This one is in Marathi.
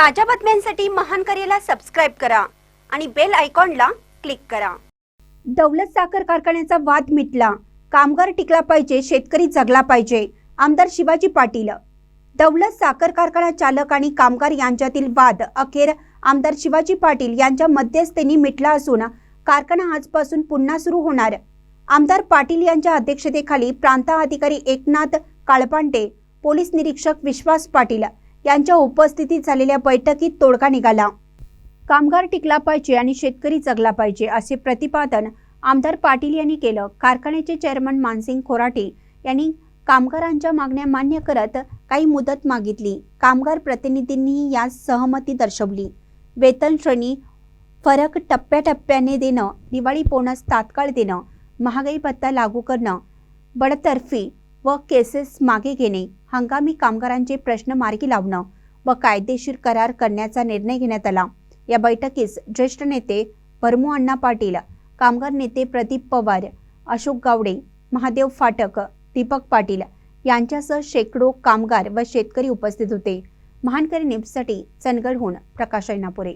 ताज्या बातम्यांसाठी महान करेला सबस्क्राईब करा आणि बेल आयकॉनला क्लिक करा. दौलत साखर कारखान्याचा वाद मिटला. कामगार टिकला पाहिजे शेतकरी जगला पाहिजे आमदार शिवाजी पाटील. दौलत साखर कारखाना चालक आणि कामगार यांच्यातील वाद अखेर आमदार शिवाजी पाटील यांच्या मध्यस्थीने मिटला असून कारखाना आजपासून पुन्हा सुरू होणार. आमदार पाटील यांच्या अध्यक्षतेखाली प्रांताधिकारी एकनाथ काळपांडे पोलीस निरीक्षक विश्वास पाटील यांच्या उपस्थितीत झालेल्या बैठकीत तोडगा निघाला. कामगार टिकला पाहिजे आणि शेतकरी जगला पाहिजे असे प्रतिपादन आमदार पाटील यांनी केलं. कारखान्याचे चेअरमन मानसिंग खोराटे यांनी कामगारांच्या मागण्या मान्य करत काही मुदत मागितली. कामगार प्रतिनिधींनीही यास सहमती दर्शवली. वेतन श्रेणी फरक टप्प्याटप्प्याने देणं दिवाळी बोनस तात्काळ देणं महागाई भत्ता लागू करणं बडतर्फी व केसेस मागे घेणे हंगामी कामगारांचे प्रश्न मार्गी लावणं व कायदेशीर करार करण्याचा निर्णय घेण्यात आला. या बैठकीस ज्येष्ठ नेते भरमू अण्णा पाटील कामगार नेते प्रदीप पवार अशोक गावडे महादेव फाटक दीपक पाटील यांच्यासह शेकडो कामगार व शेतकरी उपस्थित होते. महानकरी न्यूजसाठी चंदगडहून प्रकाश ऐनापुरे.